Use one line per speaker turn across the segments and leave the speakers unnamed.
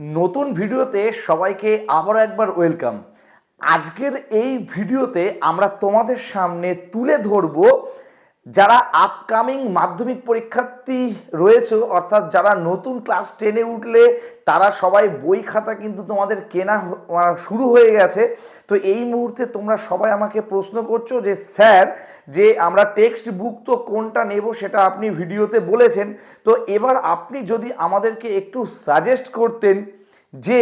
নতুন ভিডিওতে সবাইকে আবারও একবার ওয়েলকাম। আজকের এই ভিডিওতে আমরা তোমাদের সামনে তুলে ধরব যারা আপকামিং মাধ্যমিক পরীক্ষার্থী রয়েছে, অর্থাৎ যারা নতুন ক্লাস টেনে উঠলে তারা সবাই বই খাতা কিন্তু তোমাদের কেনা শুরু হয়ে গেছে। তো এই মুহূর্তে তোমরা সবাই আমাকে প্রশ্ন করছ যে, স্যার যে আমরা টেক্সট বুক তো কোনটা নেব সেটা আপনি ভিডিওতে বলেছেন। তো এবার আপনি যদি আমাদেরকে একটু সাজেস্ট করতেন যে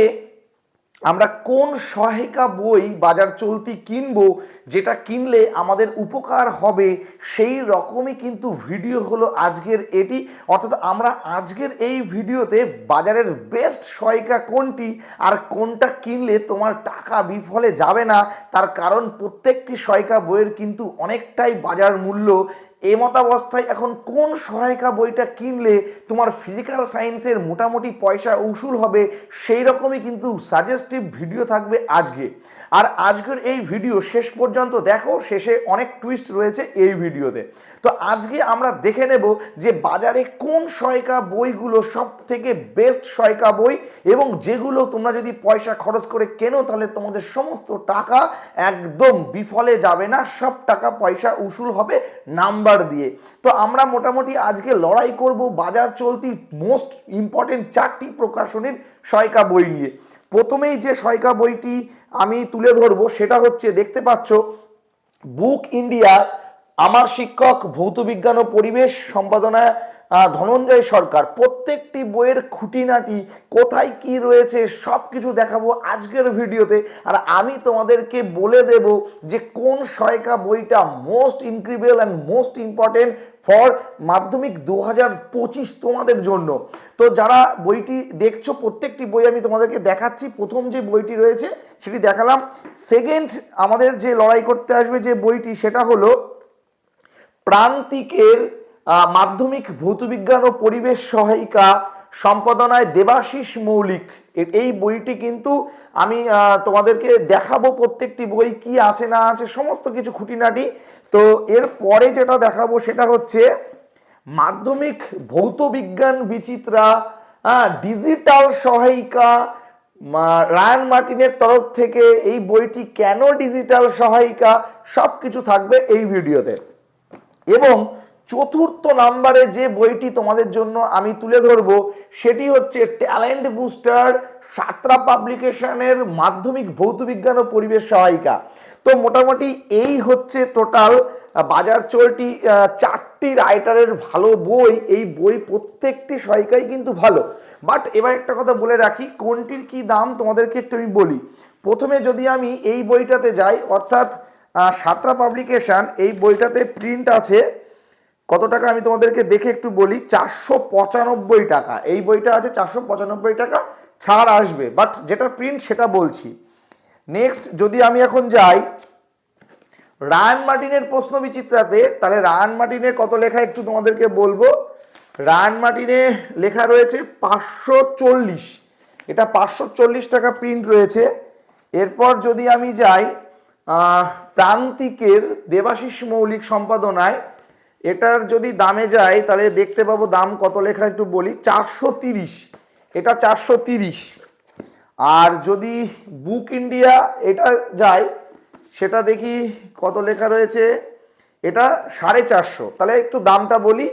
আমরা কোন সহায়িকা বই বাজার চলতি কিনবো, যেটা কিনলে আমাদের উপকার হবে, সেই রকমই কিন্তু ভিডিও হলো আজকের এটি। অর্থাৎ আমরা আজকের এই ভিডিওতে বাজারের বেস্ট সহায়িকা কোনটি আর কোনটা কিনলে তোমার টাকা বিফলে যাবে না, তার কারণ প্রত্যেকটি সহায়িকা বইয়ের কিন্তু অনেকটাই বাজার মূল্য। এমতাবস্থায় এখন কোন সহায়িকা বইটা কিনলে তোমার ফিজিক্যাল সায়েন্সের মোটামুটি পয়সা উসুল হবে সেই রকমই কিন্তু সাজেস্টিভ ভিডিও থাকবে আজকে। আর আজকের এই ভিডিও শেষ পর্যন্ত দেখো, শেষে অনেক টুইস্ট রয়েছে এই ভিডিওতে তো আজকে আমরা দেখে নেব যে বাজারে কোন সহায়িকা বইগুলো সব থেকে বেস্ট সহায়িকা বই এবং যেগুলো তোমরা যদি পয়সা খরচ করে কেনো, তাহলে তোমাদের সমস্ত টাকা একদম বিফলে যাবে না, সব টাকা পয়সা উসুল হবে নাম্বার দিয়ে। তো আমরা মোটামুটি আজকে লড়াই করব বাজার চলতি মোস্ট ইম্পর্টেন্ট চারটি প্রকাশনীর সয়কা বই নিয়ে। প্রথমেই যে সয়কা বইটি আমি তুলে ধরবো সেটা হচ্ছে, দেখতে পাচ্ছ, বুক ইন্ডিয়া, আমার শিক্ষক ভৌতবিজ্ঞান ও পরিবেশ সম্পাদনা ধনঞ্জয় সরকার, প্রত্যেকটি বইয়ের খুঁটিনাটি কোথায় কি রয়েছে সব কিছু দেখাবো আজকের ভিডিওতে। আর আমি তোমাদেরকে বলে দেব যে কোন সহায়িকা বইটা most incredible and most important for Madhyamik দু হাজার পঁচিশ তোমাদের জন্য। তো যারা বইটি দেখছ, প্রত্যেকটি বই আমি তোমাদেরকে দেখাচ্ছি। প্রথম যে বইটি রয়েছে, সেটি দেখালাম। সেকেন্ড আমাদের যে লড়াই করতে আসবে যে বইটি, সেটা হলো প্রান্তিকের মাধ্যমিক ভৌতবিজ্ঞান ও পরিবেশ সহায়িকা সম্পাদনায় দেবাশিস মৌলিক। এই বইটি কিন্তু আমি তোমাদেরকে দেখাবো প্রত্যেকটি বই, কি আছে না আছে, সমস্ত কিছু খুঁটিনাটি। তো এর পরে যেটা দেখাবো সেটা হচ্ছে মাধ্যমিক ভৌত বিজ্ঞান বিচিত্রা ডিজিটাল সহায়িকা রায়ান মার্টিনের তরফ থেকে এই বইটি কেন ডিজিটাল সহায়িকা সব কিছু থাকবে এই ভিডিওতে। এবং চতুর্থ নাম্বারে যে বইটি তোমাদের জন্য আমি তুলে ধরবো, সেটি হচ্ছে ট্যালেন্ট বুস্টার সাতরা পাবলিকেশনের মাধ্যমিক ভৌতবিজ্ঞান ও পরিবেশ সহায়িকা। তো মোটামুটি এই হচ্ছে টোটাল বাজার চলটি চারটি রাইটারের ভালো বই। এই বই প্রত্যেকটি সহায়িকাই কিন্তু ভালো। বাট এবার একটা কথা বলে রাখি, কোনটির কি দাম তোমাদেরকে একটু আমি বলি। প্রথমে যদি আমি এই বইটাতে যাই, অর্থাৎ সাতরা পাবলিকেশন এই বইটাতে প্রিন্ট আছে কত টাকা আমি তোমাদেরকে দেখে একটু বলি? চারশো পঁচানব্বই টাকা। এই বইটা আছে চারশো পঁচানব্বই টাকা। ছাড় আসবে বাট যেটা প্রিন্ট সেটা বলছি। নেক্সট যদি আমি এখন যাই, রায়ান মার্টিনের প্রশ্ন বিচিত্রাতে, তাহলে রায়ান মার্টিনের কত লেখা একটু তোমাদেরকে বলব? রায়ান মার্টিনে লেখা রয়েছে পাঁচশো চল্লিশ। এটা পাঁচশো চল্লিশ টাকা প্রিন্ট রয়েছে। এরপর যদি আমি যাই প্রান্তিকের দেবাশিস মৌলিক সম্পাদনায় এটার যদি দামে যাই তাহলে দেখতে পাবো দাম কত লেখা একটু বলি, চারশো তিরিশ। এটা চারশো তিরিশ। আর যদি বুক ইন্ডিয়া এটা যায়, সেটা দেখি কত লেখা রয়েছে, এটা সাড়ে চারশো। তাহলে একটু দামটা বলি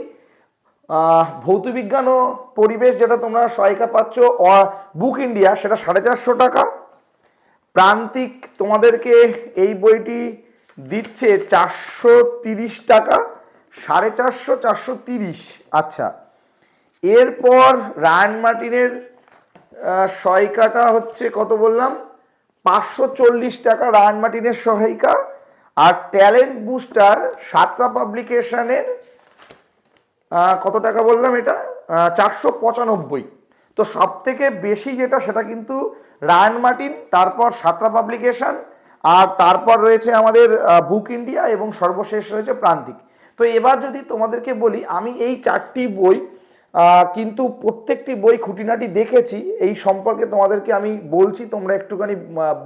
ভৌতবিজ্ঞান ও পরিবেশ যেটা তোমরা সহায়িকা পাচ্ছ বুক ইন্ডিয়া, সেটা সাড়ে চারশো টাকা। প্রান্তিক তোমাদেরকে এই বইটি দিচ্ছে চারশো তিরিশ টাকা। সাড়ে চারশো চারশো তিরিশ। আচ্ছা এরপর রায়ান মার্টিনের সহায়িকাটা হচ্ছে কত বললাম? পাঁচশো চল্লিশ টাকা রায়ান মার্টিনের সহায়িকা আর ট্যালেন্ট বুস্টার সাতটা পাবলিকেশনের কত টাকা বললাম এটা? চারশো পঁচানব্বই। তো সব থেকে বেশি যেটা, সেটা কিন্তু রায়ান মার্টিন, তারপর সাতটা পাবলিকেশন আর তারপর রয়েছে আমাদের বুক ইন্ডিয়া এবং সর্বশেষ রয়েছে প্রান্তিক। তো এবার যদি তোমাদেরকে বলি, আমি এই চারটি বই কিন্তু প্রত্যেকটি বই খুঁটিনাটি দেখেছি। এই সম্পর্কে তোমাদেরকে আমি বলছি, তোমরা একটুখানি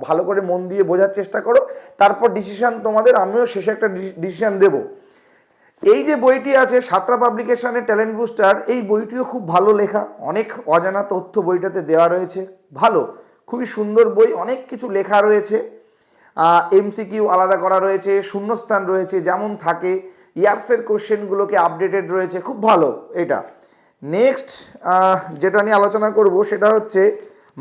ভালো করে মন দিয়ে বোঝার চেষ্টা করো। তারপর ডিসিশন তোমাদের, আমিও শেষে একটা ডিসিশন দেবো। এই যে বইটি আছে, সাতরা পাবলিকেশনের ট্যালেন্ট বুস্টার এই বইটিও খুব ভালো লেখা। অনেক অজানা তথ্য বইটাতে দেওয়া রয়েছে। ভালো, খুবই সুন্দর বই, অনেক কিছু লেখা রয়েছে। এমসিকিউ আলাদা করা রয়েছে, শূন্যস্থান রয়েছে, যেমন থাকে। ইয়ার্সের কোশ্চেনগুলোকে আপডেটেড রয়েছে। খুব ভালো এটা। নেক্সট যেটা নিয়ে আলোচনা করব সেটা হচ্ছে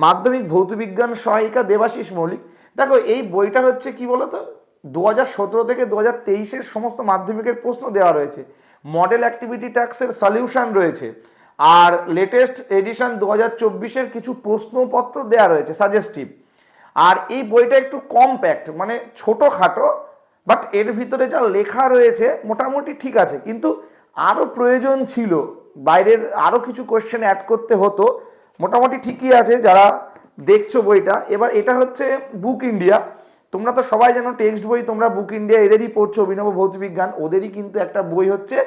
মাধ্যমিক ভৌতবিজ্ঞান সহায়িকা দেবাশিস মৌলিক। দেখো, এই বইটা হচ্ছে কি বলতো? দু হাজার সতেরো থেকে দু হাজার তেইশের সমস্ত মাধ্যমিকের প্রশ্ন দেওয়া রয়েছে। মডেল অ্যাক্টিভিটি ট্যাক্সের সলিউশন রয়েছে। আর লেটেস্ট এডিশন দু হাজার চব্বিশের কিছু প্রশ্নপত্র দেওয়া রয়েছে সাজেস্টিভ আর এই বইটা একটু কমপ্যাক্ট মানে ছোটোখাটো বাট এর ভিতরে যা লেখা রয়েছে মোটামুটি ঠিক আছে। কিন্তু আরও প্রয়োজন ছিল, বাইরের আরও কিছু কোয়েশ্চেন অ্যাড করতে হতো, মোটামুটি ঠিকই আছে যারা দেখছ বইটা। এবার এটা হচ্ছে বুক ইন্ডিয়া তোমরা তো সবাই জানো টেক্সট বই, তোমরা বুক ইন্ডিয়া এদেরই পড়ছো অভিনব ভৌতবিজ্ঞান ওদেরই কিন্তু একটা বই হচ্ছে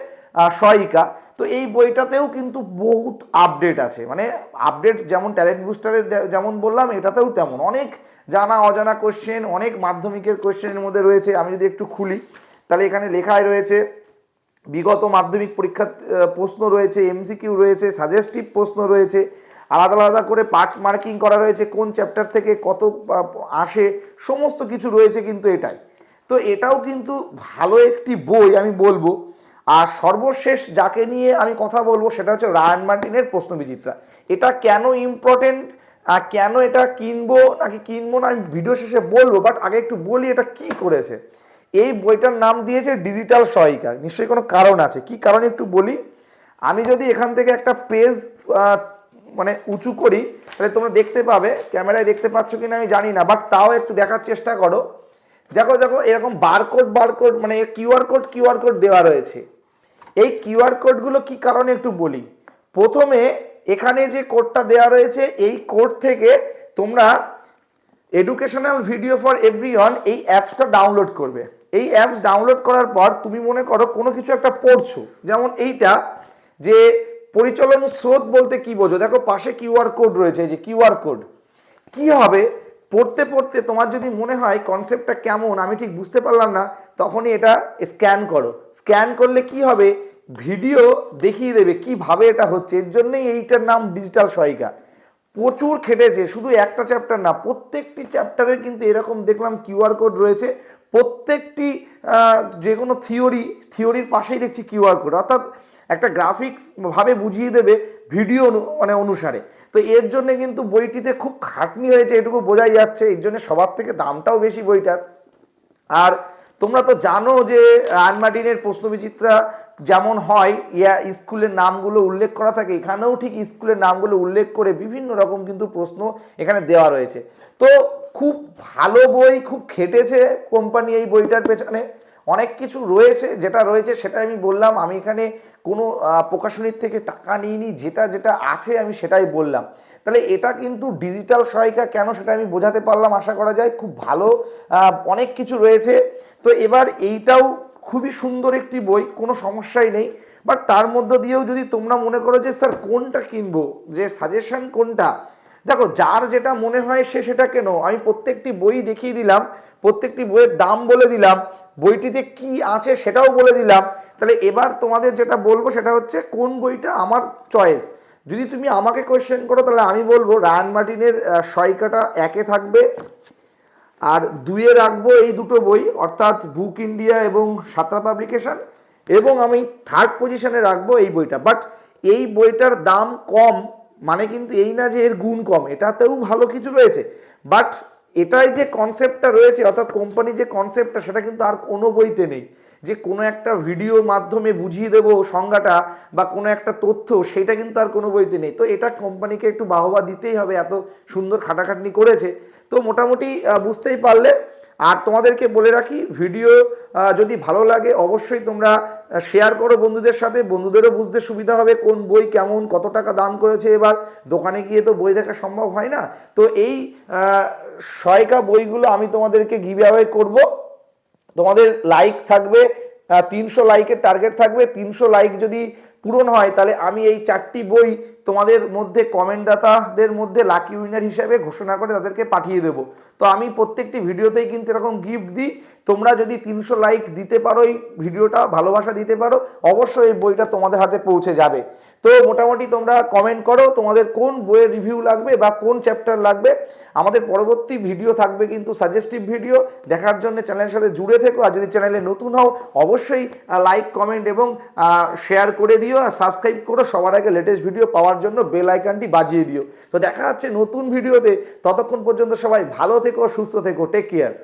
সহায়িকা। তো এই বইটাতেও কিন্তু বহুত আপডেট আছে। মানে আপডেট যেমন ট্যালেন্ট বুস্টারের যেমন বললাম, এটাতেও তেমন। অনেক জানা অজানা কোশ্চেন অনেক মাধ্যমিকের কোশ্চেনের মধ্যে রয়েছে, আমি যদি একটু খুলি, তাহলে এখানে লেখায় রয়েছে, বিগত মাধ্যমিক পরীক্ষার প্রশ্ন রয়েছে এমসিকিউ রয়েছে সাজেস্টিভ প্রশ্ন রয়েছে, আলাদা আলাদা করে পার্ট মার্কিং করা রয়েছে, কোন চ্যাপ্টার থেকে কত আসে, সমস্ত কিছু রয়েছে কিন্তু এটাই। তো এটাও কিন্তু ভালো একটি বই, আমি বলব। আর সর্বশেষ যাকে নিয়ে আমি কথা বলব, সেটা হচ্ছে রায়ান মার্টিনের প্রশ্নবিচিত্রা। এটা কেন ইম্পর্টেন্ট কেন এটা কিনবো, নাকি কিনবো না আমি ভিডিও শেষে বলব বাট আগে একটু বলি এটা কি করেছে। এই বইটার নাম দিয়েছে ডিজিটাল সহায়িকা নিশ্চয়ই কোনো কারণ আছে। কি কারণ একটু বলি? আমি যদি এখান থেকে একটা পেজ মানে উঁচু করি, তাহলে তোমরা দেখতে পাবে, ক্যামেরায় দেখতে পাচ্ছ কিনা আমি জানি না বাট তাও একটু দেখার চেষ্টা করো। দেখো দেখো, এরকম বারকোড বারকোড মানে কিউআর কোড কিউআর কোড দেওয়া রয়েছে। এই কিউআর কোডগুলো কি কারণে একটু বলি? প্রথমে এখানে যে কোডটা দেওয়া রয়েছে, এই কোড থেকে তোমরা এডুকেশনাল ভিডিও ফর এভরিওয়ান এই অ্যাপসটা ডাউনলোড করবে। এই অ্যাপস ডাউনলোড করার পর তুমি মনে করো কোনো কিছু একটা পড়ছো। যেমন এইটা যে পরিচালন স্রোত বলতে কি বোঝো? দেখো পাশে কিউআর কোড রয়েছে যে কিউআর কোড কি হবে? পড়তে পড়তে তোমার যদি মনে হয় কনসেপ্টটা কেমন, আমি ঠিক বুঝতে পারলাম না, তখনই এটা স্ক্যান করো। স্ক্যান করলে কি হবে? ভিডিও দেখিয়ে দেবে কীভাবে এটা হচ্ছে। এর জন্যই এইটার নাম ডিজিটাল সহায়িকা। প্রচুর খেটেছে, শুধু একটা চ্যাপ্টার না, প্রত্যেকটি চ্যাপ্টারের কিন্তু এরকম দেখলাম কিউআর কোড রয়েছে। প্রত্যেকটি যে কোনো থিওরি থিওরির পাশেই দেখছি কিউআর কোড অর্থাৎ একটা গ্রাফিক্স ভাবে বুঝিয়ে দেবে ভিডিও মানে অনুসারে। তো এর জন্য কিন্তু বইটিতে খুব খাটনি হয়েছে, এটুকু বোঝাই যাচ্ছে। এর জন্য সবার থেকে দামটাও বেশি বইটার। আর তোমরা তো জানো যে রান মার্টিনের প্রশ্নবিচিত্রা যেমন হয়, ইয়া স্কুলের নামগুলো উল্লেখ করা থাকে, এখানেও ঠিক স্কুলের নামগুলো উল্লেখ করে বিভিন্ন রকম কিন্তু প্রশ্ন এখানে দেওয়া রয়েছে। তো খুব ভালো বই, খুব খেটেছে কোম্পানি এই বইটার পেছনে। অনেক কিছু রয়েছে, যেটা রয়েছে সেটা আমি বললাম, আমি এখানে কোনো প্রকাশনীর থেকে টাকা নিইনি, যেটা যেটা আছে আমি সেটাই বললাম। তাহলে এটা কিন্তু ডিজিটাল সহায়িকা কেন সেটা আমি বোঝাতে পারলাম, আশা করা যায়, খুব ভালো অনেক কিছু রয়েছে। তো এবার এইটাও খুবই সুন্দর একটি বই কোনো সমস্যাই নেই। বাট তার মধ্য দিয়েও যদি তোমরা মনে করো যে স্যার কোনটা কিনবো? যে সাজেশন কোনটা? দেখো যার যেটা মনে হয় সে সেটা কেন? আমি প্রত্যেকটি বই দেখিয়ে দিলাম প্রত্যেকটি বইয়ের দাম বলে দিলাম বইটিতে কি আছে সেটাও বলে দিলাম। তাহলে এবার তোমাদের যেটা বলব সেটা হচ্ছে কোন বইটা আমার চয়েস যদি তুমি আমাকে কোয়েশ্চেন করো তাহলে আমি বলব রায়ান মার্টিনের আহ, সহায়িকাটা একে থাকবে। আর দুয়ে রাখব এই দুটো বই, অর্থাৎ বুক ইন্ডিয়া এবং সাঁতরা পাবলিকেশন, এবং আমি থার্ড পজিশনে রাখব এই বইটা। বাট এই বইটার দাম কম মানে কিন্তু এই না যে এর গুণ কম, এটাতেও ভালো কিছু রয়েছে। বাট এটাই যে কনসেপ্টটা রয়েছে, অর্থাৎ কোম্পানি যে কনসেপ্টটা সেটা কিন্তু আর কোনো বইতে নেই। যে কোনো একটা ভিডিওর মাধ্যমে বুঝিয়ে দেবো সংজ্ঞাটা বা কোনো একটা তথ্য সেটা কিন্তু আর কোনো বইতে নেই। তো এটা কোম্পানিকে একটু বাহবা দিতেই হবে এত সুন্দর খাটাখাটনি করেছে। তো মোটামুটি বুঝতেই পারলে। আর তোমাদেরকে বলে রাখি ভিডিও যদি ভালো লাগে অবশ্যই তোমরা শেয়ার করো বন্ধুদের সাথে। বন্ধুদেরও বুঝতে সুবিধা হবে কোন বই কেমন কত টাকা দাম করেছে এবার। দোকানে গিয়ে তো বই দেখা সম্ভব হয় না। তো এই আহ, সহায়িকা বইগুলো আমি তোমাদেরকে গিভ অ্যাওয়ে করব। তোমাদের লাইক থাকবে তিনশো লাইকের টার্গেট থাকবে, তিনশো লাইক যদি পূরণ হয়, তাহলে আমি এই চারটি বই তোমাদের মধ্যে কমেন্টদাতাদের মধ্যে লাকি উইনার হিসেবে ঘোষণা করে তাদেরকে পাঠিয়ে দেবো। তো আমি প্রত্যেকটি ভিডিওতেই কিন্তু এরকম গিফট দিই। তোমরা যদি তিনশো লাইক দিতে পারো এই ভিডিওটা, ভালোবাসা দিতে পারো, অবশ্যই এই বইটা তোমাদের হাতে পৌঁছে যাবে। তো মোটামুটি তোমরা কমেন্ট করো তোমাদের কোন বইয়ের রিভিউ লাগবে বা কোন চ্যাপ্টার লাগবে। আমাদের পরবর্তী ভিডিও থাকবে কিন্তু সাজেস্টিভ ভিডিও দেখার জন্য চ্যানেলের সাথে জুড়ে থেকো আর যদি চ্যানেলে নতুন হও, অবশ্যই লাইক কমেন্ট এবং শেয়ার করে দিও আর সাবস্ক্রাইব করো। সবার আগে লেটেস্ট ভিডিও পাওয়ার জন্য বেল আইকনটি বাজিয়ে দিও। তো দেখা হচ্ছে নতুন ভিডিওতে ততক্ষণ পর্যন্ত সবাই ভালো থেকো, সুস্থ থেকো। Take care